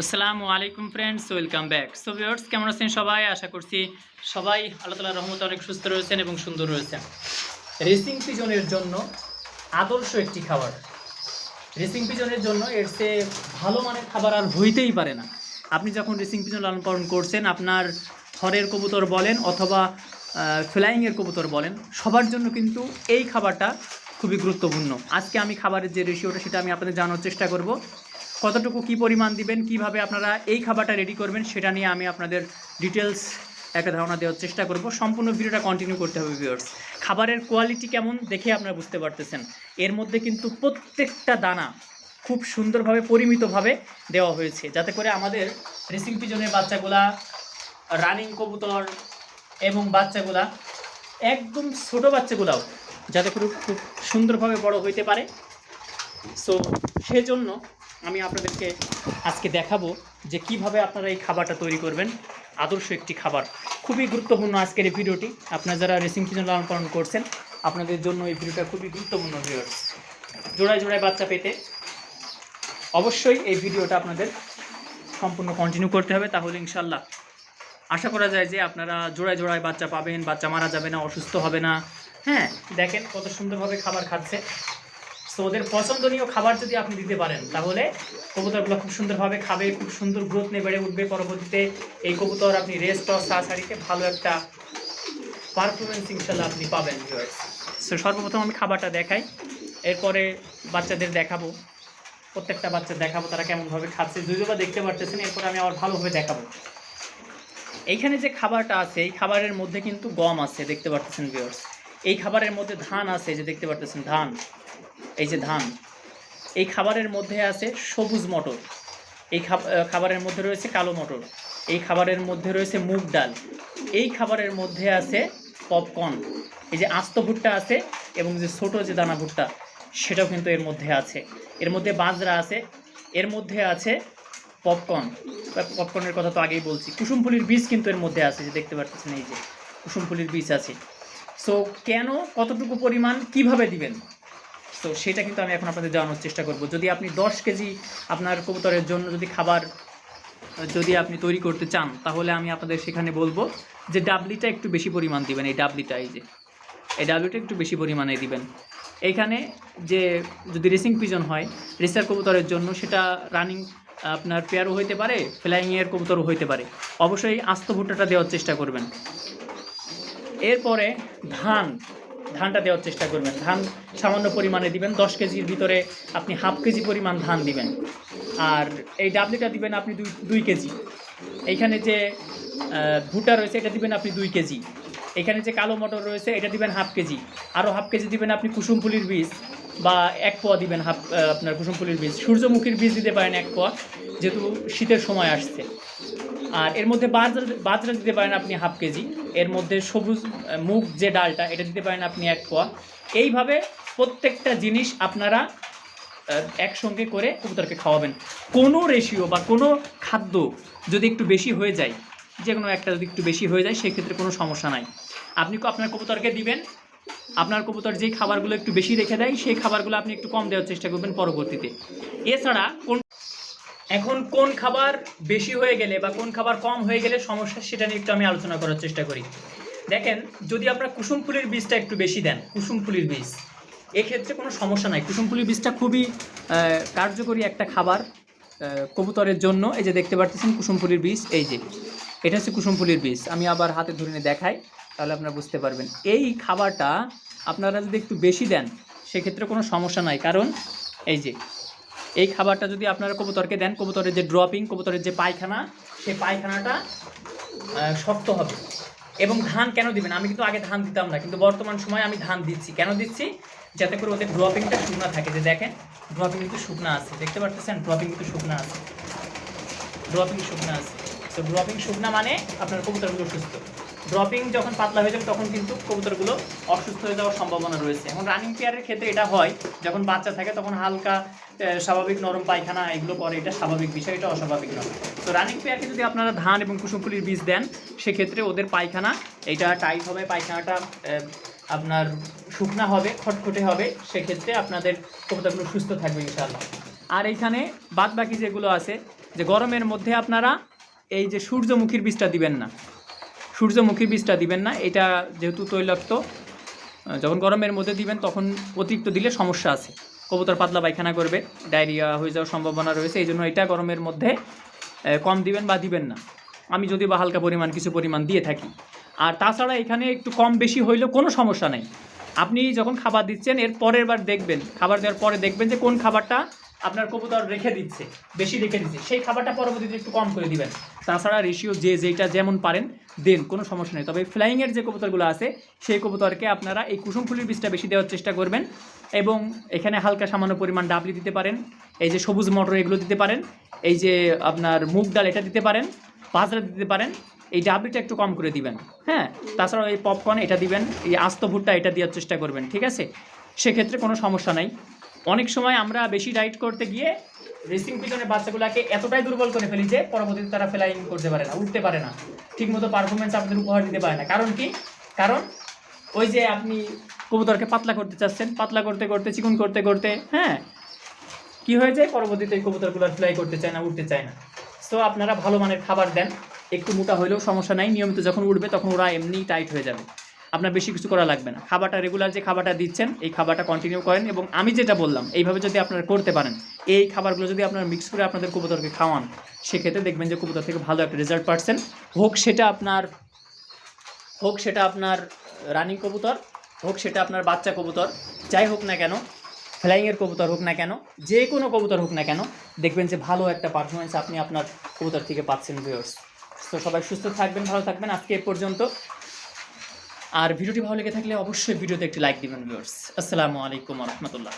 আসসালামু আলাইকুম friends welcome back so viewers কেমন আছেন সবাই? আশা করছি সবাই আল্লাহ তালার রহমত অনেক সুস্থ রয়েছেন এবং সুন্দর রয়েছেন। রেসিং পিজনের জন্য আদর্শ একটি খাবার। রেসিং পিজনের জন্য এর চেয়ে ভালো মানের খাবার আর হইতেই পারে না। আপনি যখন রেসিং পিজন লালন পালন করছেন, আপনার হরের কবুতর বলেন অথবা ফ্লাইংয়ের কবুতর বলেন, সবার জন্য কিন্তু এই খাবারটা খুবই গুরুত্বপূর্ণ। আজকে আমি খাবারের যে রেশিওটা সেটা আমি আপনাদের জানার চেষ্টা করব। কতটুকু কি পরিমাণ দিবেন, কীভাবে আপনারা এই খাবারটা রেডি করবেন, সেটা নিয়ে আমি আপনাদের ডিটেলস একটা ধারণা দেওয়ার চেষ্টা করব। সম্পূর্ণ ভিডিওটা কন্টিনিউ করতে হবে ভিউয়ার্স খাবারের কোয়ালিটি কেমন দেখে আপনারা বুঝতে পারতেছেন। এর মধ্যে কিন্তু প্রত্যেকটা দানা খুব সুন্দরভাবে, পরিমিতভাবে দেওয়া হয়েছে। যাতে করে আমাদের রেসিং পিজনের বাচ্চাগুলা রানিং কবুতর এবং বাচ্চাগুলা, একদম ছোট বাচ্চাগুলাও যাতে করে খুব সুন্দরভাবে বড় হইতে পারে। সো সেজন্য আমি আপনাদেরকে আজকে দেখাবো যে কীভাবে আপনারা এই খাবারটা তৈরি করবেন, আদর্শ একটি খাবার। খুবই গুরুত্বপূর্ণ আজকের এই ভিডিওটি। আপনারা যারা রেসিং পিজন লালন পালন করছেন, আপনাদের জন্য এই ভিডিওটা খুবই গুরুত্বপূর্ণ ভিডিওস জোড়ায় জোড়ায় বাচ্চা পেতে অবশ্যই এই ভিডিওটা আপনাদের সম্পূর্ণ কন্টিনিউ করতে হবে, তাহলে ইনশাল্লাহ আশা করা যায় যে আপনারা জোড়ায় জোড়ায় বাচ্চা পাবেন, বাচ্চা মারা যাবে না, অসুস্থ হবে না। হ্যাঁ দেখেন কত সুন্দরভাবে খাবার খাচ্ছে। সো ওদের পছন্দনীয় খাবার যদি আপনি দিতে পারেন, তাহলে কবুতরগুলো খুব সুন্দরভাবে খাবে, খুব সুন্দর গ্রোথ নিয়ে বেড়ে উঠবে। পরবর্তীতে এই কবুতর আপনি রেস্ট অফ সাড়িতে ভালো একটা পারফরমেন্স ইনশাল্লাহ আপনি পাবেন সো সর্বপ্রথম আমি খাবারটা দেখাই। এরপরে বাচ্চাদের দেখাবো। প্রত্যেকটা বাচ্চা দেখাবো, তারা কেমনভাবে খাচ্ছে। যদিও দেখতে পারতেছেন, এরপরে আমি আবার ভালোভাবে দেখাবো। এইখানে যে খাবারটা আছে, এই খাবারের মধ্যে কিন্তু গম আছে, দেখতে পারতেছেন ভিউয়ার্স এই খাবারের মধ্যে ধান আছে যে দেখতে পারতেছেন, ধান। এই যে ধান, এই খাবারের মধ্যে আছে সবুজ মটর, এই খাবারের মধ্যে রয়েছে কালো মটর, এই খাবারের মধ্যে রয়েছে মুগ ডাল, এই খাবারের মধ্যে আছে পপকর্ন, এই যে আস্ত ভুট্টা আছে এবং যে ছোট যে দানা ভুট্টা, সেটাও কিন্তু এর মধ্যে আছে। এর মধ্যে বাজরা আছে, এর মধ্যে আছে পপকর্ন। পপকর্নের কথা তো আগেই বলছি, কুসুমফুলির বীজ কিন্তু এর মধ্যে আছে, যে দেখতে পাচ্ছেন এই যে কুসুমফুলির বীজ আছে। সো কেন কতটুকু পরিমাণ, কীভাবে দিবেন? তো সেটা কিন্তু আমি এখন আপনাদের জানানোর চেষ্টা করব। যদি আপনি দশ কেজি আপনার কবুতরের জন্য যদি খাবার, যদি আপনি তৈরি করতে চান, তাহলে আমি আপনাদের সেখানে বলব যে ডাবলিটা একটু বেশি পরিমাণ দিবেন, এই ডাবলিটা, এই যে। এই ডাবলিটা একটু বেশি পরিমাণে দিবেন। এইখানে যে যদি রেসিং পিজন হয়, রেসার কবুতরের জন্য সেটা রানিং, আপনার পেয়ারও হইতে পারে ফ্লাইংয়ের কবুতরও হইতে পারে। অবশ্যই আস্ত ভুট্টাটা দেওয়ার চেষ্টা করবেন। এরপরে ধান। ধানটা দেওয়ার চেষ্টা করবেন। ধান সামান্য পরিমাণে দিবেন, দশ কেজির ভিতরে আপনি হাফ কেজি পরিমাণ ধান দিবেন। আর এই ডাবলিটা দিবেন আপনি দুই দুই কেজি। এইখানে যে ভুট্টা রয়েছে, এটা দিবেন আপনি দুই কেজি। এখানে যে কালো মটর রয়েছে, এটা দিবেন হাফ কেজি। আরও হাফ কেজি দিবেন আপনি কুসুম কুসুমফুলির বীজ বা এক পোয়া দিবেন হাফ আপনার কুসুমফুলির বীজ। সূর্যমুখীর বীজ দিতে পারেন এক পোয়া, যেহেতু শীতের সময় আসছে। আর এর মধ্যে বাজরা দিতে পারেন আপনি হাফ কেজি। এর মধ্যে সবুজ মুগ যে ডালটা, এটা দিতে পারেন আপনি এক পোয়া। এইভাবে প্রত্যেকটা জিনিস আপনারা একসঙ্গে করে কবুতরকে খাওয়াবেন। কোনো রেশিও বা কোনো খাদ্য যদি একটু বেশি হয়ে যায় যে কোনো একটা যদি একটু বেশি হয়ে যায়, সেক্ষেত্রে কোনো সমস্যা নাই। আপনি আপনার কবুতরকে দিবেন। আপনার কবুতর যেই খাবারগুলো একটু বেশি রেখে দেয়, সেই খাবারগুলো আপনি একটু কম দেওয়ার চেষ্টা করবেন পরবর্তীতে। এছাড়া কোন এখন কোন খাবার বেশি হয়ে গেলে বা কোন খাবার কম হয়ে গেলে সমস্যা সেটা নিয়ে একটু আমি আলোচনা করার চেষ্টা করি। দেখেন, যদি আপনার কুসুম ফুলের বীজটা একটু বেশি দেন, কুসুম ফুলের বীজ, এক্ষেত্রে কোনো সমস্যা নাই। কুসুম ফুলের বীজটা খুবই কার্যকরী একটা খাবার কবুতরের জন্য। এই যে দেখতে পাচ্ছেন কুসুম ফুলের বীজ, এই যে, এটা হচ্ছে কুসুম ফুলের বীজ। আমি আবার হাতে ধরে নিয়ে দেখাই, তাহলে আপনারা বুঝতে পারবেন। এই খাবারটা আপনারা যদি একটু বেশি দেন, সেক্ষেত্রে কোনো সমস্যা নাই। কারণ, এই যে এই খাবারটা যদি আপনারা কবুতরকে দেন, কবুতরের যে ড্রপিং কবুতরের যে পায়খানা, সেই পায়খানাটা শক্ত হবে। এবং ধান কেন দিবেন? আমি কিন্তু আগে ধান দিতাম না, কিন্তু বর্তমান সময়ে আমি ধান দিচ্ছি। কেন দিচ্ছি? যাতে করে ওদের ড্রপিংটা শুকনা থাকে। যে দেখেন ড্রপিং কিন্তু শুকনা আছে। দেখতে পারতেছেন? ড্রপিং কিন্তু শুকনা আছে। ড্রপিং শুকনা আছে। তো ড্রপিং শুকনা মানে আপনার কবুতরগুলো সুস্থ। ড্রপিং যখন পাতলা হয়ে যাবে তখন কিন্তু কবুতরগুলো অসুস্থ হয়ে যাওয়ার সম্ভাবনা রয়েছে। এখন রানিং পেয়ারের ক্ষেত্রে এটা হয়, যখন বাচ্চা থাকে তখন হালকা স্বাভাবিক নরম পায়খানা, এগুলো পরে এটা স্বাভাবিক বিষয়, এটা অস্বাভাবিক নয়। তো রানিং পেয়ারকে যদি আপনারা ধান এবং কুসুমফুলির বীজ দেন, সেক্ষেত্রে ওদের পায়খানা, এটা টাইট হবে, পায়খানাটা আপনার শুকনা হবে, খটখটে হবে, সেক্ষেত্রে আপনাদের কবুতরগুলো সুস্থ থাকবে ইনশাআল্লাহ। আর এইখানে বাদ বাকি যেগুলো আছে, যে গরমের মধ্যে আপনারা এই যে সূর্যমুখীর বীজটা দিবেন না সূর্যমুখীর বীজটা দিবেন না, এটা যেহেতু তৈলাক্ত যখন গরমের মধ্যে দিবেন তখন অতিরিক্ত দিলে সমস্যা আছে। কবুতর পাতলা পায়খানা করবে, ডায়রিয়া হয়ে যাওয়ার সম্ভাবনা রয়েছে, এই জন্য এটা গরমের মধ্যে কম দিবেন বা দিবেন না। আমি যদি বা হালকা পরিমাণ, কিছু পরিমাণ দিয়ে থাকি। আর তাছাড়া এখানে একটু কম বেশি হইলেও কোনো সমস্যা নেই। আপনি যখন খাবার দিচ্ছেন, এর পরের বার দেখবেন, খাবার দেওয়ার পরে দেখবেন যে কোন খাবারটা আপনার কবুতর রেখে দিচ্ছে, বেশি রেখে দিচ্ছে। সেই খাবারটা পরবর্তীতে একটু কম করে দিবেন। তাছাড়া রেশিও যে যেটা যেমন পারেন, দেন, কোনো সমস্যা নেই। তবে ফ্লাইংয়ের যে কবুতরগুলো আছে, সেই কবুতরকে আপনারা এই কুসুম ফুলের বীজটা বেশি দেওয়ার চেষ্টা করবেন এবং এখানে হালকা সামান্য পরিমাণ ডাবলি দিতে পারেন, এই যে সবুজ মটর এগুলো দিতে পারেন, এই যে আপনার মুগ ডাল এটা দিতে পারেন, বাজরা দিতে পারেন, এই ডাবলিটা একটু কম করে দিবেন হ্যাঁ? তাছাড়াও এই পপকর্ন এটা দিবেন, এই আস্ত ভুট্টা এটা দেওয়ার চেষ্টা করবেন, ঠিক আছে? সেক্ষেত্রে কোনো সমস্যা নাই। অনেক সময় আমরা বেশি ডাইট করতে গিয়ে রেসিং পিজনের বাচ্চাগুলোকে এতটাই দুর্বল করে ফেলি যে পরবর্তীতে তারা ফ্লাইং করতে পারে না, উঠতে পারে না। ঠিকমতো পারফরমেন্স আপনাদের উপহার দিতে পারে না। কারণ কি? কারণ ওই যে আপনি কবুতরকে পাতলা করতে চাচ্ছেন, পাতলা করতে করতে, চিকন করতে করতে হ্যাঁ কি হয়ে যায়? পরবর্তীতে কবুতরগুলো ফ্লাই করতে চায় না, উঠতে চায় না। সো আপনারা ভালো মানের খাবার দেন, একটু মোটা হলেও সমস্যা নাই। নিয়মিত যখন উঠবে, তখন ওরা এমনিই টাইট হয়ে যাবে। আপনার বেশি কিছু করা লাগবে না। খাবারটা রেগুলার যে খাবারটা দিচ্ছেন, এই খাবারটা কন্টিনিউ করেন এবং আমি যেটা বললাম, এইভাবে যদি আপনারা করতে পারেন, এই খাবারগুলো যদি আপনারা মিক্স করে আপনাদের কবুতরকে খাওয়ান, সেক্ষেত্রে দেখবেন যে কবুতর থেকে ভালো একটা রেজাল্ট পাচ্ছেন। হোক সেটা আপনার, হোক সেটা আপনার রানিং কবুতর, হোক সেটা আপনার বাচ্চা কবুতর, যাই হোক না কেন ফ্লাইংয়ের কবুতর হোক না কেন, যে কোনো কবুতর হোক না কেন, দেখবেন যে ভালো একটা পারফরমেন্স আপনি আপনার কবুতর থেকে পাচ্ছেন ভিউয়ার্স তো সবাই সুস্থ থাকবেন, ভালো থাকবেন। আজকে এ পর্যন্ত আর ভিডিওটি ভালো লেগে থাকলে অবশ্যই ভিডিওতে একটি লাইক দিবেন ভিউয়ার্স আসসালামু আলাইকুম রহমতুল্লাহ।